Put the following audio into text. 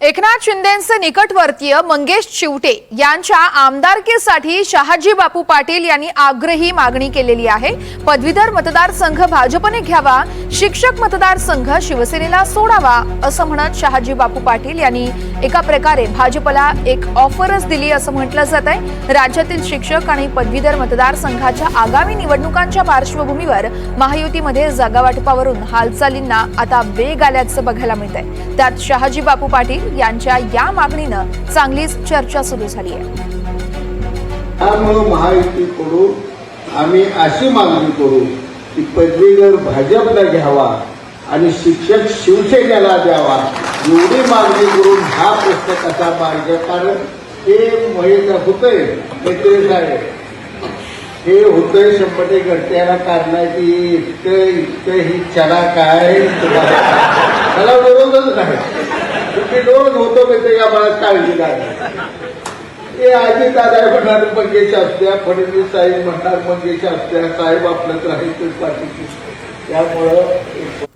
एकनाथ शिंदेचे निकटवर्तीय मंगेश चिवटे यांच्या आमदारकीसाठी शहाजी बापू पाटील यांनी आग्रही मागणी केलेली आहे. पदवीधर मतदारसंघ भाजपने घ्यावा शिक्षक मतदारसंघ शिवसेनेला सोडावा असं म्हणत शहाजी बापू पाटील यांनी एका प्रकारे भाजपला एक ऑफरच दिली असं म्हटलं जात आहे. राज्यातील शिक्षक आणि पदवीधर मतदारसंघाच्या आगामी निवडणुकांच्या पार्श्वभूमीवर महायुतीमध्ये जागावाटपावरून हालचालींना आता वेग आल्याचं बघायला मिळत आहे त्यात शहाजी बापू पाटील यांच्या या मागणीनं चांगलीच चर्चा सुरू झाली आहे. त्यामुळं महायुतीकडून आम्ही अशी मागणी करू की पदवीधर भाजपला घ्यावा आणि शिक्षक शिवसेनेला द्यावा. एवढी मागणी करून हा प्रश्न कसा मार्ग कारण हे माहीत होतंय मित्र आहे हे होतंय शंभर टक्के कारण आहे की इतकं इतकं ही चला काय? त्याला विरोधच नाही. विरोध होतो मित्र या मला काळजी नाही. ते आजी दादा म्हणणार मंगेश असत्या फडणवीस साहेब म्हणणार मंगेश असत्या साहेब आपलं राहील पाठीशी त्यामुळं